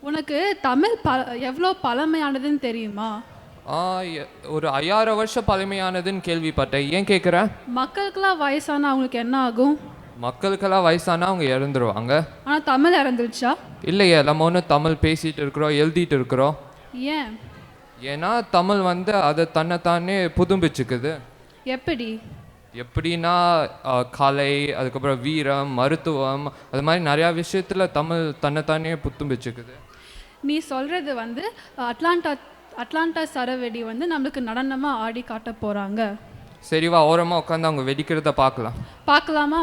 உனக்கு தமிழ் ப எவ்வளோ பழமையானதுன்னு தெரியுமா? ஒரு ஐயாயிரம் வருஷம் பழமையானதுன்னு கேள்விப்பட்டேன். ஏன் கேட்குற மக்களுக்கெல்லாம் வயசான அவங்களுக்கு என்ன ஆகும்? மக்களுக்கெல்லாம் வயசானா அவங்க இறந்துருவாங்க. ஆனால் தமிழ் இறந்துருச்சா? இல்லையே நம்ம ஒன்றும் தமிழ் பேசிகிட்டு இருக்கிறோம் எழுதிட்டு இருக்கிறோம். ஏன்? ஏன்னா தமிழ் வந்து அதை தன்னைத்தானே புதும்பிச்சுக்குது. எப்படி? எப்படின்னா கலை அதுக்கப்புறம் வீரம் மருத்துவம் அது மாதிரி நிறையா விஷயத்தில் தமிழ் தன்னைத்தானே புத்தும்பிச்சுக்குது நீ சொல்கிறது வந்து அட்லாண்டா அட்லாண்டா சரவெடி வந்து நம்மளுக்கு நடனமாக ஆடி காட்ட போகிறாங்க சரி வா ஓரமாக உட்காந்து அவங்க வெடிக்கிறத பார்க்கலாம். பார்க்கலாமா?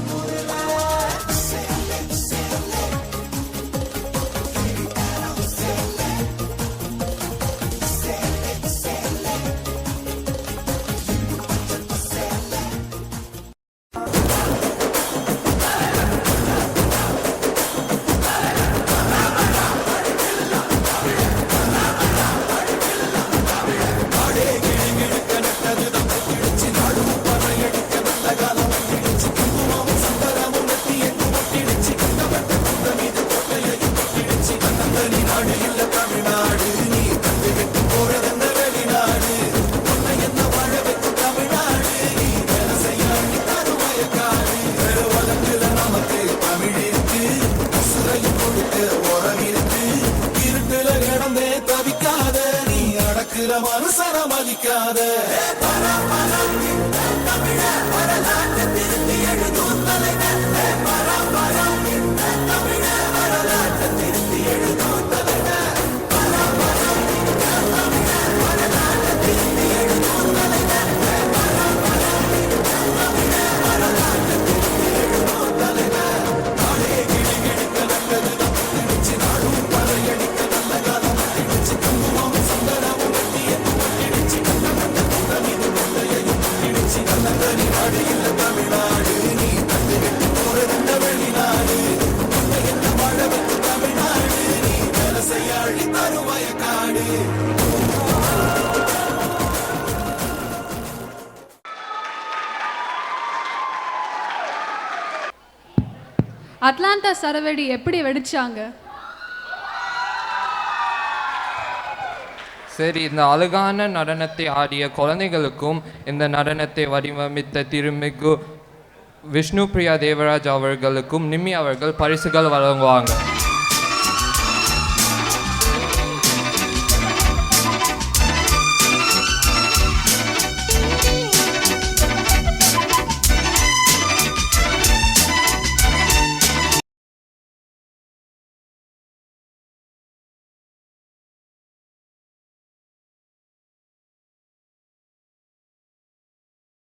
இல்லையே அடக்குற மனுஷன மதிக்காத. அட்லாண்டா சரவெடி எப்படி வெடிச்சாங்க? சரி இந்த அழகான நடனத்தை ஆடிய குழந்தைகளுக்கும் இந்த நடனத்தை வடிவமைத்த திருமிகு விஷ்ணு பிரியா தேவராஜ் அவர்களுக்கும் நிம்மி அவர்கள் பரிசுகள் வழங்குவாங்க.